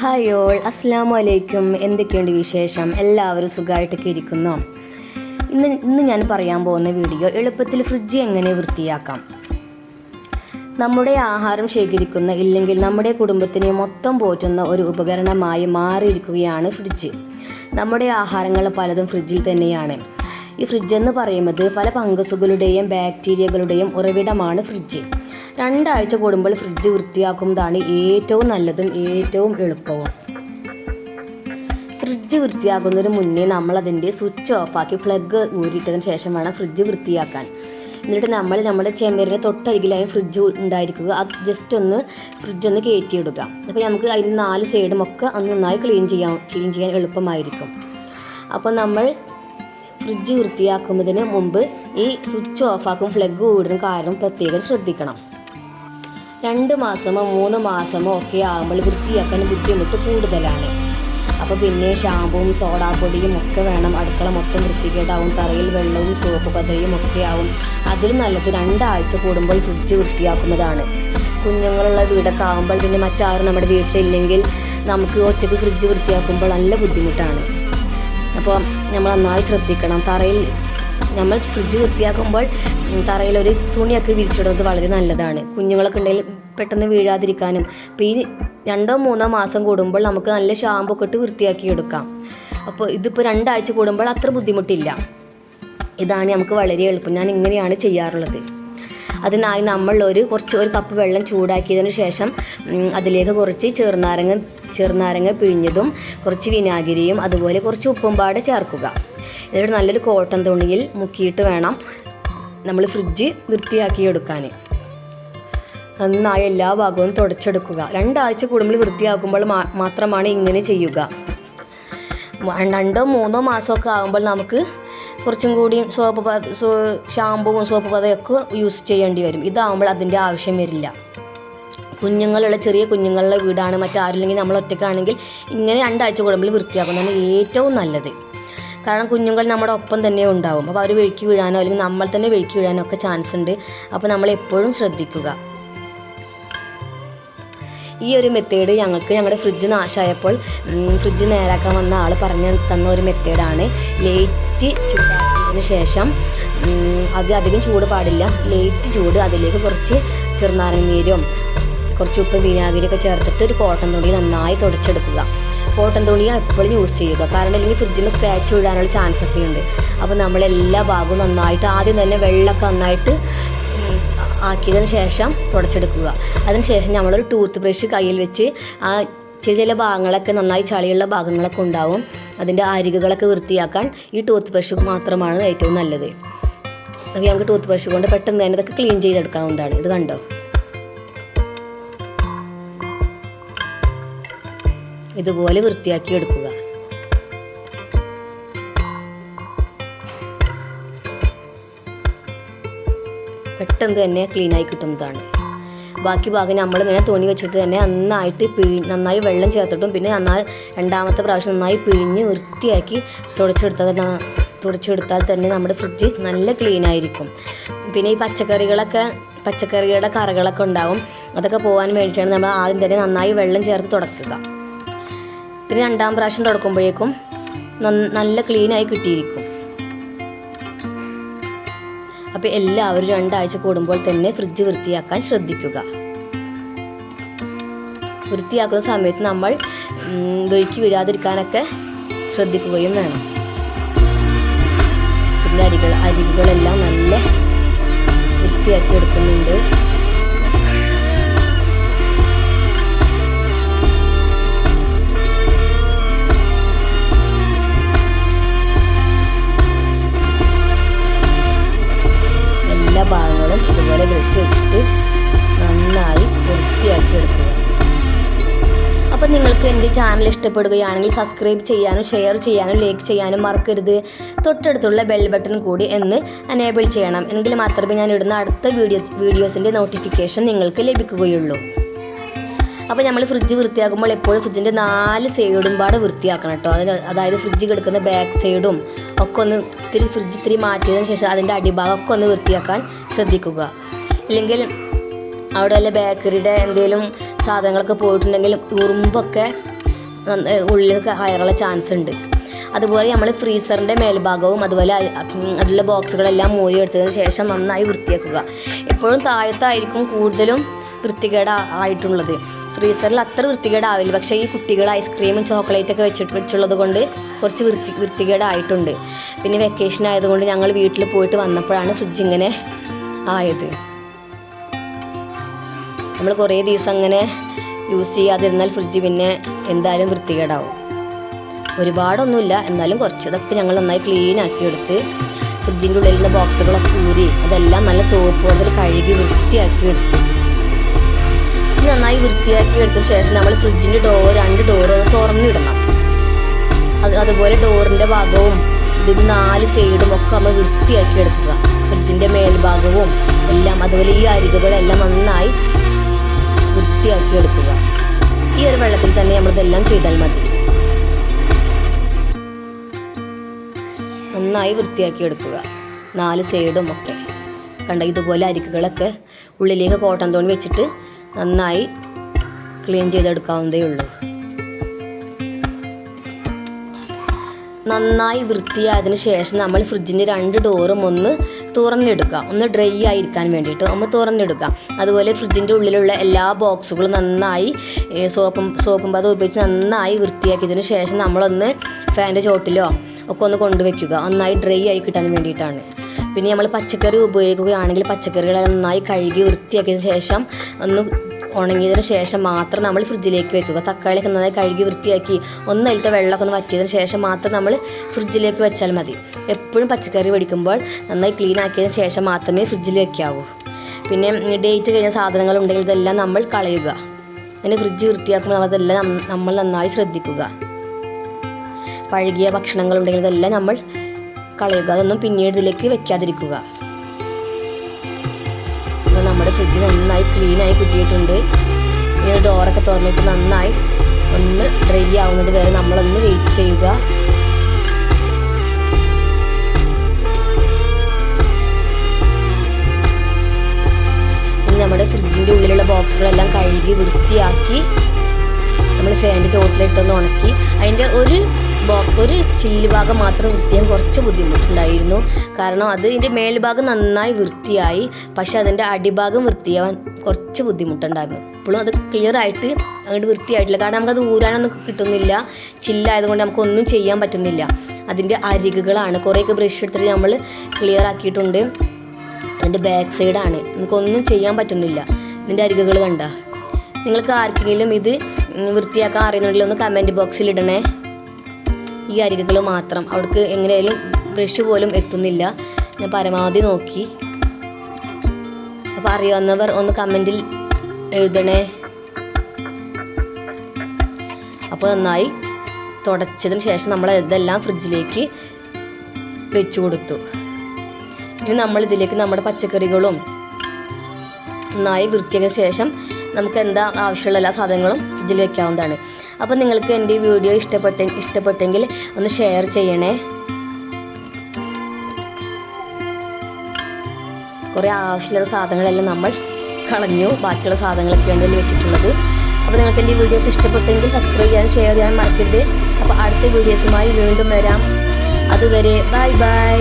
Hi all അസ്സാം വലൈക്കും എന്തൊക്കെയുണ്ട് വിശേഷം? എല്ലാവരും സുഖമായിട്ടൊക്കെ ഇരിക്കുന്നു? ഇന്ന് ഇന്ന് ഞാൻ പറയാൻ പോകുന്ന വീഡിയോ എളുപ്പത്തിൽ ഫ്രിഡ്ജ് എങ്ങനെ വൃത്തിയാക്കാം? നമ്മുടെ ആഹാരം ശേഖരിക്കുന്ന ഇല്ലെങ്കിൽ നമ്മുടെ കുടുംബത്തിനെ മൊത്തം പോറ്റുന്ന ഒരു ഉപകരണമായി മാറിയിരിക്കുകയാണ് ഫ്രിഡ്ജ് നമ്മുടെ ആഹാരങ്ങൾ പലതും ഫ്രിഡ്ജിൽ തന്നെയാണ്. ഈ ഫ്രിഡ്ജ് എന്ന് പറയുന്നത് പല ഫംഗസുകളുടെയും ബാക്ടീരിയകളുടെയും ഉറവിടമാണ് ഫ്രിഡ്ജ് രണ്ടാഴ്ച കൂടുമ്പോൾ ഫ്രിഡ്ജ് വൃത്തിയാക്കുന്നതാണ് ഏറ്റവും നല്ലതും ഏറ്റവും എളുപ്പവും. ഫ്രിഡ്ജ് വൃത്തിയാക്കുന്നതിന് മുന്നേ നമ്മൾ അതിന്റെ സ്വിച്ച് ഓഫാക്കി പ്ലഗ് ഊരിയിട്ടതിന് ശേഷം വേണം ഫ്രിഡ്ജ് വൃത്തിയാക്കാൻ. എന്നിട്ട് നമ്മൾ നമ്മുടെ ചെമ്മരിന് തൊട്ടരികിലായി ഫ്രിഡ്ജ് ഉണ്ടായിരിക്കുക. അത് ജസ്റ്റ് ഒന്ന് ഫ്രിഡ്ജ് ഒന്ന് കയറ്റിയിടുക. അപ്പോൾ നമുക്ക് അതിന് നാല് സൈഡും ഒക്കെ ഒന്ന് നന്നായി ക്ലീൻ ചെയ്യാൻ ക്ലീൻ ചെയ്യാൻ എളുപ്പമായിരിക്കും. അപ്പോൾ നമ്മൾ ഫ്രിഡ്ജ് വൃത്തിയാക്കുന്നതിന് മുമ്പ് ഈ സ്വിച്ച് ഓഫാക്കും ഫ്ലഗ് ഊടുന്ന കാരണം പ്രത്യേകം ശ്രദ്ധിക്കണം. രണ്ട് മാസമോ മൂന്ന് മാസമോ ഒക്കെ ആകുമ്പോൾ വൃത്തിയാക്കാൻ ബുദ്ധിമുട്ട് കൂടുതലാണ്. അപ്പോൾ പിന്നെ ഷാമ്പുവും സോഡാപ്പൊടിയും ഒക്കെ വേണം. അടുക്കള മൊത്തം വൃത്തികേടാവും. തറയിൽ വെള്ളവും സോപ്പ് പതയും ഒക്കെ ആവും. അതിൽ നല്ലത് രണ്ടാഴ്ച കൂടുമ്പോൾ ഫ്രിഡ്ജ് വൃത്തിയാക്കുന്നതാണ്. കുഞ്ഞുങ്ങളുള്ള വീടൊക്കെ ആകുമ്പോൾ പിന്നെ മറ്റാരും നമ്മുടെ വീട്ടിലില്ലെങ്കിൽ നമുക്ക് ഒറ്റയ്ക്ക് ഫ്രിഡ്ജ് വൃത്തിയാക്കുമ്പോൾ നല്ല ബുദ്ധിമുട്ടാണ്. അപ്പോൾ നമ്മൾ നന്നായി ശ്രദ്ധിക്കണം. തറയിൽ നമ്മൾ ഫ്രിഡ്ജ് വൃത്തിയാക്കുമ്പോൾ തറയിലൊരു തുണിയൊക്കെ വിരിച്ചിടുന്നത് വളരെ നല്ലതാണ്. കുഞ്ഞുങ്ങളൊക്കെ ഉണ്ടെങ്കിൽ പെട്ടെന്ന് വീഴാതിരിക്കാനും അപ്പോൾ ഈ രണ്ടോ മൂന്നോ മാസം കൂടുമ്പോൾ നമുക്ക് നല്ല ഷാമ്പു ഒക്കെ ഇട്ട് വൃത്തിയാക്കി എടുക്കാം അപ്പോൾ ഇതിപ്പോൾ രണ്ടാഴ്ച കൂടുമ്പോൾ അത്ര ബുദ്ധിമുട്ടില്ല. ഇതാണ് നമുക്ക് വളരെ എളുപ്പം. ഞാൻ ഇങ്ങനെയാണ് ചെയ്യാറുള്ളത്. അതിനായി നമ്മൾ ഒരു കുറച്ച് ഒരു കപ്പ് വെള്ളം ചൂടാക്കിയതിന് ശേഷം അതിലേക്ക് കുറച്ച് ചെറുനാരങ്ങ ചെറുനാരങ്ങ പിഴിഞ്ഞതും കുറച്ച് വിനാഗിരിയും അതുപോലെ കുറച്ച് ഉപ്പും പാടെ ചേർക്കുക. എന്നിട്ട് നല്ലൊരു കോട്ടൺ തുണിയിൽ മുക്കിയിട്ട് വേണം നമ്മൾ ഫ്രിഡ്ജ് വൃത്തിയാക്കി എടുക്കാൻ. നന്നായി എല്ലാ ഭാഗവും തുടച്ചെടുക്കുക. രണ്ടാഴ്ച കൂടുമ്പോൾ വൃത്തിയാക്കുമ്പോൾ മാത്രമാണ് ഇങ്ങനെ ചെയ്യുക. രണ്ടോ മൂന്നോ മാസമൊക്കെ ആകുമ്പോൾ നമുക്ക് കുറച്ചും കൂടി സോപ്പ് ഷാമ്പുവും സോപ്പ് പതയൊക്കെ യൂസ് ചെയ്യേണ്ടി വരും. ഇതാകുമ്പോൾ അതിന്റെ ആവശ്യം വരില്ല. കുഞ്ഞുങ്ങളുള്ള ചെറിയ കുഞ്ഞുങ്ങളുടെ വീടാണ്. മറ്റാരില്ലെങ്കിൽ നമ്മൾ ഒറ്റയ്ക്കാണെങ്കിൽ ഇങ്ങനെ രണ്ടാഴ്ച കൂടുമ്പോൾ വൃത്തിയാക്കുന്നതാണ് ഏറ്റവും നല്ലത്. കാരണം കുഞ്ഞുങ്ങൾ നമ്മുടെ ഒപ്പം തന്നെ ഉണ്ടാവും. അപ്പോൾ അവർ വെഴുക്കി വീഴാനോ അല്ലെങ്കിൽ നമ്മൾ തന്നെ വെഴുക്കി വീഴാനോ ഒക്കെ ചാൻസ് ഉണ്ട്. അപ്പോൾ നമ്മൾ എപ്പോഴും ശ്രദ്ധിക്കുക. ഈ ഒരു മെത്തേഡ് ഞങ്ങൾക്ക് ഞങ്ങളുടെ ഫ്രിഡ്ജ് നാശമായപ്പോൾ ഫ്രിഡ്ജ് നേരാക്കാൻ വന്ന ആൾ പറഞ്ഞു തന്ന ഒരു മെത്തേഡാണ് ലേറ്റ് ചൂടാക്കിയതിന് ശേഷം അത് അധികം ചൂട് പാടില്ല. ലേറ്റ് ചൂട് അതിലേക്ക് കുറച്ച് ചെറുനാരങ്ങ നീരും കുറച്ച് ഉപ്പ് വിനാഗിരിയൊക്കെ ചേർത്തിട്ട് ഒരു കോട്ടൺ തുണി നന്നായി തുടച്ചെടുക്കുക. കോട്ടൺ തുണി എപ്പോഴും യൂസ് ചെയ്യുക. കാരണം അല്ലെങ്കിൽ ഫ്രിഡ്ജിന് സ്ക്രാച്ച് വീഴാനുള്ള ചാൻസ് ഒക്കെ ഉണ്ട്. അപ്പോൾ നമ്മൾ എല്ലാ ഭാഗവും നന്നായിട്ട് ആദ്യം തന്നെ വെള്ളമൊക്കെ നന്നായിട്ട് ആക്കിയതിന് ശേഷം തുടച്ചെടുക്കുക. അതിന് ശേഷം നമ്മളൊരു ടൂത്ത് ബ്രഷ് കയ്യിൽ വെച്ച് ആ ചില ചില ഭാഗങ്ങളൊക്കെ നന്നായി ചളിയുള്ള ഭാഗങ്ങളൊക്കെ ഉണ്ടാവും. അതിന്റെ അരികുകളൊക്കെ വൃത്തിയാക്കാൻ ഈ ടൂത്ത് ബ്രഷ് മാത്രമാണ് ഏറ്റവും നല്ലത്. നമുക്ക് ടൂത്ത് ബ്രഷ് കൊണ്ട് പെട്ടെന്ന് തന്നെ ഇതൊക്കെ ക്ലീൻ ചെയ്തെടുക്കാവുന്നതാണ്. ഇത് കണ്ടോ? ഇതുപോലെ വൃത്തിയാക്കി എടുക്കുക. പെട്ടെന്ന് തന്നെ ക്ലീൻ ആയി കിട്ടുന്നതാണ്. ബാക്കി ഭാഗം നമ്മൾ ഇങ്ങനെ തുണി വെച്ചിട്ട് തന്നെ നന്നായിട്ട് പിഴി നന്നായി വെള്ളം ചേർത്തിട്ടും പിന്നെ നന്നായി രണ്ടാമത്തെ പ്രാവശ്യം നന്നായി പിഴിഞ്ഞ് വൃത്തിയാക്കി തുടച്ചെടുത്താൽ തുടച്ചെടുത്താൽ തന്നെ നമ്മുടെ ഫ്രിഡ്ജ് നല്ല ക്ലീൻ ആയിരിക്കും. പിന്നെ ഈ പച്ചക്കറികളൊക്കെ പച്ചക്കറികളുടെ കറകളൊക്കെ ഉണ്ടാവും. അതൊക്കെ പോകാൻ വേണ്ടിയിട്ടാണ് നമ്മൾ ആദ്യം തന്നെ നന്നായി വെള്ളം ചേർത്ത് തുടക്കുക. പിന്നെ രണ്ടാം പ്രാവശ്യം തുടക്കുമ്പോഴേക്കും നല്ല ക്ലീനായി കിട്ടിയിരിക്കും. അപ്പോൾ എല്ലാവരും രണ്ടാഴ്ച കൂടുമ്പോൾ തന്നെ ഫ്രിഡ്ജ് വൃത്തിയാക്കാൻ ശ്രദ്ധിക്കുക. വൃത്തിയാക്കുന്ന സമയത്ത് നമ്മൾ വെഴുക്കി വീഴാതിരിക്കാനൊക്കെ ശ്രദ്ധിക്കുകയും വേണം. പിന്നെ അരികൾ അരികളെല്ലാം നല്ല വൃത്തിയാക്കി എടുക്കുന്നുണ്ട്. എല്ലാ ഭാഗങ്ങളും ഇതുപോലെ ബ്രഷ് വെച്ചിട്ട് നന്നായി വൃത്തിയാക്കി എടുക്കുക. അപ്പോൾ നിങ്ങൾക്ക് എന്റെ ചാനൽ ഇഷ്ടപ്പെടുകയാണെങ്കിൽ സബ്സ്ക്രൈബ് ചെയ്യാനും ഷെയർ ചെയ്യാനും ലൈക്ക് ചെയ്യാനും മറക്കരുത്. തൊട്ടടുത്തുള്ള ബെൽ ബട്ടൺ കൂടി എന്ന് അനേബിൾ ചെയ്യണം. എങ്കിൽ മാത്രമേ ഞാൻ ഇടുന്ന അടുത്ത വീഡിയോ വീഡിയോസിന്റെ നോട്ടിഫിക്കേഷൻ നിങ്ങൾക്ക് ലഭിക്കുകയുള്ളൂ. അപ്പോൾ നമ്മൾ ഫ്രിഡ്ജ് വൃത്തിയാക്കുമ്പോൾ എപ്പോഴും ഫ്രിഡ്ജിന്റെ നാല് സൈഡും പാടെ വൃത്തിയാക്കണം കേട്ടോ. അതിന് അതായത് ഫ്രിഡ്ജ് കിടക്കുന്ന ബാക്ക് സൈഡും ഒക്കെ ഒന്ന് ഇത്തിരി ഫ്രിഡ്ജ് ഇത്തിരി മാറ്റിയതിന് ശേഷം അതിന്റെ അടിഭാഗം ഒക്കെ ഒന്ന് വൃത്തിയാക്കാൻ ശ്രദ്ധിക്കുക. ഇല്ലെങ്കിൽ അവിടെ വല്ല ബേക്കറിയുടെ എന്തെങ്കിലും സാധനങ്ങളൊക്കെ പോയിട്ടുണ്ടെങ്കിൽ ഉറുമ്പൊക്കെ ഉള്ളിൽ കയറാനുള്ള ചാൻസ് ഉണ്ട്. അതുപോലെ നമ്മൾ ഫ്രീസറിന്റെ മേൽഭാഗവും അതുപോലെ അതിലുള്ള ബോക്സുകളെല്ലാം മൂരി എടുത്തതിന് ശേഷം നന്നായി വൃത്തിയാക്കുക. എപ്പോഴും താഴത്തായിരിക്കും കൂടുതലും വൃത്തികേട് ആയിട്ടുള്ളത്. ഫ്രീസറിൽ അത്ര വൃത്തികേടാവില്ല. പക്ഷേ ഈ കുട്ടികൾ ഐസ്ക്രീമും ചോക്ലേറ്റൊക്കെ വെച്ചിട്ട് വെച്ചുള്ളത് കൊണ്ട് കുറച്ച് വൃത്തി വൃത്തികേടായിട്ടുണ്ട്. പിന്നെ വെക്കേഷൻ ആയതുകൊണ്ട് ഞങ്ങൾ വീട്ടിൽ പോയിട്ട് വന്നപ്പോഴാണ് ഫ്രിഡ്ജ് ഇങ്ങനെ ആയത്. നമ്മൾ കുറേ ദിവസം അങ്ങനെ യൂസ് ചെയ്യാതിരുന്നാൽ ഫ്രിഡ്ജ് പിന്നെ എന്തായാലും വൃത്തികേടാവും. ഒരുപാടൊന്നുമില്ല. എന്നാലും കുറച്ച് ഇതൊക്കെ ഞങ്ങൾ നന്നായി ക്ലീൻ ആക്കി എടുത്ത് ഫ്രിഡ്ജിന്റെ നിന്ന് ബോക്സുകളൊക്കെ ഊരി അതെല്ലാം നല്ല സോപ്പ് അതിൽ കഴുകി വൃത്തിയാക്കി എടുത്തു ഇത് നന്നായി വൃത്തിയാക്കി എടുത്തതിന് ശേഷം നമ്മൾ ഫ്രിഡ്ജിന്റെ ഡോർ രണ്ട് ഡോറ് തുറന്നിടണം അത് അതുപോലെ ഡോറിന്റെ ഭാഗവും ഇതിന് നാല് സൈഡും ഒക്കെ നമ്മൾ വൃത്തിയാക്കി എടുക്കുക. ഫ്രിഡ്ജിന്റെ മേൽഭാഗവും എല്ലാം അതുപോലെ ഈ അരികുകളെല്ലാം നന്നായി വൃത്തിയാക്കി എടുക്കുക. ഈ ഒരു വെള്ളത്തിൽ തന്നെ നമ്മളിതെല്ലാം ചെയ്താൽ മതി. നന്നായി വൃത്തിയാക്കി എടുക്കുക. നാല് സൈഡും ഒക്കെ. കണ്ട? ഇതുപോലെ അരിക്കുകളൊക്കെ ഉള്ളിലേക്ക് കോട്ടൻ തോണി വെച്ചിട്ട് നന്നായി ക്ലീൻ ചെയ്തെടുക്കാവുന്നതേ ഉള്ളൂ. നന്നായി വൃത്തിയായതിനു ശേഷം നമ്മൾ ഫ്രിഡ്ജിന്റെ രണ്ട് ഡോറും ഒന്ന് തുറന്നെടുക്കുക. ഒന്ന് ഡ്രൈ ആയിരിക്കാൻ വേണ്ടിയിട്ട് ഒന്ന് തുറന്നെടുക്കുക. അതുപോലെ ഫ്രിഡ്ജിന്റെ ഉള്ളിലുള്ള എല്ലാ ബോക്സുകളും നന്നായി സോപ്പും സോപ്പും പദം ഉപയോഗിച്ച് നന്നായി വൃത്തിയാക്കിയതിന് ശേഷം നമ്മളൊന്ന് ഫാന്റെ ചോട്ടിലോ ഒക്കെ ഒന്ന് കൊണ്ടുവയ്ക്കുക. നന്നായി ഡ്രൈ ആയി കിട്ടാൻ വേണ്ടിയിട്ടാണ്. പിന്നെ നമ്മൾ പച്ചക്കറി ഉപയോഗിക്കുകയാണെങ്കിൽ പച്ചക്കറികൾ നന്നായി കഴുകി വൃത്തിയാക്കിയതിന് ശേഷം ഒന്ന് ഉണങ്ങിയതിന് ശേഷം മാത്രം നമ്മൾ ഫ്രിഡ്ജിലേക്ക് വെക്കുക. തക്കാളിയൊക്കെ നന്നായി കഴുകി വൃത്തിയാക്കി ഒന്ന് അതിലത്തെ വെള്ളമൊക്കെ ഒന്ന് വറ്റിയതിന് ശേഷം മാത്രം നമ്മൾ ഫ്രിഡ്ജിലേക്ക് വെച്ചാൽ മതി. എപ്പോഴും പച്ചക്കറി മേടിക്കുമ്പോൾ നന്നായി ക്ലീൻ ആക്കിയതിന് ശേഷം മാത്രമേ ഫ്രിഡ്ജിൽ വെക്കാവൂ. പിന്നെ ഡേറ്റ് കഴിഞ്ഞ സാധനങ്ങൾ ഉണ്ടെങ്കിൽ ഇതെല്ലാം നമ്മൾ കളയുക. അങ്ങനെ ഫ്രിഡ്ജ് വൃത്തിയാക്കുമ്പോൾ അതെല്ലാം നമ്മൾ നന്നായി ശ്രദ്ധിക്കുക. പഴകിയ ഭക്ഷണങ്ങൾ ഉണ്ടെങ്കിൽ ഇതെല്ലാം നമ്മൾ കളയുക. അതൊന്നും പിന്നീട് ഇതിലേക്ക് വെക്കാതിരിക്കുക. അപ്പോൾ നമ്മുടെ ഫ്രിഡ്ജ് നന്നായി ക്ലീനായി ആയി ഈ ഡോറൊക്കെ തുറന്നിട്ട് നന്നായി ഒന്ന് ഡ്രൈ ആവുന്നത് വരെ നമ്മളൊന്ന് വെയിറ്റ് ചെയ്യുക. നമ്മുടെ ഫ്രിഡ്ജിന്റെ ഉള്ളിലുള്ള ബോക്സുകളെല്ലാം കഴുകി വൃത്തിയാക്കി നമ്മൾ ഫാനിന്റെ ചോട്ടിലിട്ടൊന്ന് ഉണക്കി. അതിന്റെ ഒരു ബോക്സ് ഒരു ചില്ല് ഭാഗം മാത്രം വൃത്തിയാൻ കുറച്ച് ബുദ്ധിമുട്ടുണ്ടായിരുന്നു. കാരണം അത് ഇതിന്റെ മേൽഭാഗം നന്നായി വൃത്തിയായി പക്ഷെ അതിന്റെ അടിഭാഗം വൃത്തിയാവാൻ കുറച്ച് ബുദ്ധിമുട്ടുണ്ടായിരുന്നു. ഇപ്പോഴും അത് ക്ലിയർ ആയിട്ട് അങ്ങോട്ട് വൃത്തിയായിട്ടില്ല. കാരണം നമുക്കത് ഊരാനൊന്നും കിട്ടുന്നില്ല. ചില്ലായതുകൊണ്ട് നമുക്കൊന്നും ചെയ്യാൻ പറ്റുന്നില്ല. അതിന്റെ അരികുകളാണ്. കുറേയൊക്കെ ബ്രഷ് എടുത്തിട്ട് നമ്മൾ ക്ലിയർ ആക്കിയിട്ടുണ്ട്. അതിന്റെ ബാക്ക് സൈഡാണ് നമുക്കൊന്നും ചെയ്യാൻ പറ്റുന്നില്ല. ഇതിന്റെ അരികുകൾ കണ്ട. നിങ്ങൾക്ക് ആർക്കെങ്കിലും ഇത് വൃത്തിയാക്കാൻ അറിയുന്നുണ്ടെങ്കിൽ ഒന്ന് കമന്റ് ബോക്സിൽ ഇടണേ. ഈ അരികുകൾ മാത്രം. അവിടേക്ക് എങ്ങനെയായാലും ബ്രഷ് പോലും എത്തുന്നില്ല. ഞാൻ പരമാവധി നോക്കി. അപ്പോൾ അറിയാവുന്നവർ ഒന്ന് കമന്റിൽ എഴുതണേ. അപ്പോൾ നന്നായി തുടച്ചതിന് ശേഷം നമ്മൾ ഇതെല്ലാം ഫ്രിഡ്ജിലേക്ക് വെച്ച് കൊടുത്തു. ഇനി നമ്മൾ ഇതിലേക്ക് നമ്മുടെ പച്ചക്കറികളും നന്നായി വൃത്തിയാക്കിയ ശേഷം നമുക്ക് എന്താ ആവശ്യമുള്ള എല്ലാ സാധനങ്ങളും ഫ്രിഡ്ജിൽ വെക്കാവുന്നതാണ്. അപ്പോൾ നിങ്ങൾക്ക് എന്റെ ഈ വീഡിയോ ഇഷ്ടപ്പെട്ട ഇഷ്ടപ്പെട്ടെങ്കിൽ ഒന്ന് ഷെയർ ചെയ്യണേ. കുറേ ആവശ്യമുള്ള സാധനങ്ങളെല്ലാം നമ്മൾ കളഞ്ഞു. ബാക്കിയുള്ള സാധനങ്ങളൊക്കെയാണ് അതിൽ വെച്ചിട്ടുള്ളത്. അപ്പോൾ നിങ്ങൾക്ക് എന്റെ വീഡിയോസ് ഇഷ്ടപ്പെട്ടെങ്കിൽ സബ്സ്ക്രൈബ് ചെയ്യാൻ ഷെയർ ചെയ്യാൻ മറക്കരുത്. അപ്പോൾ അടുത്ത വീഡിയോസുമായി വീണ്ടും വരാം. അതുവരെ ബൈ ബൈ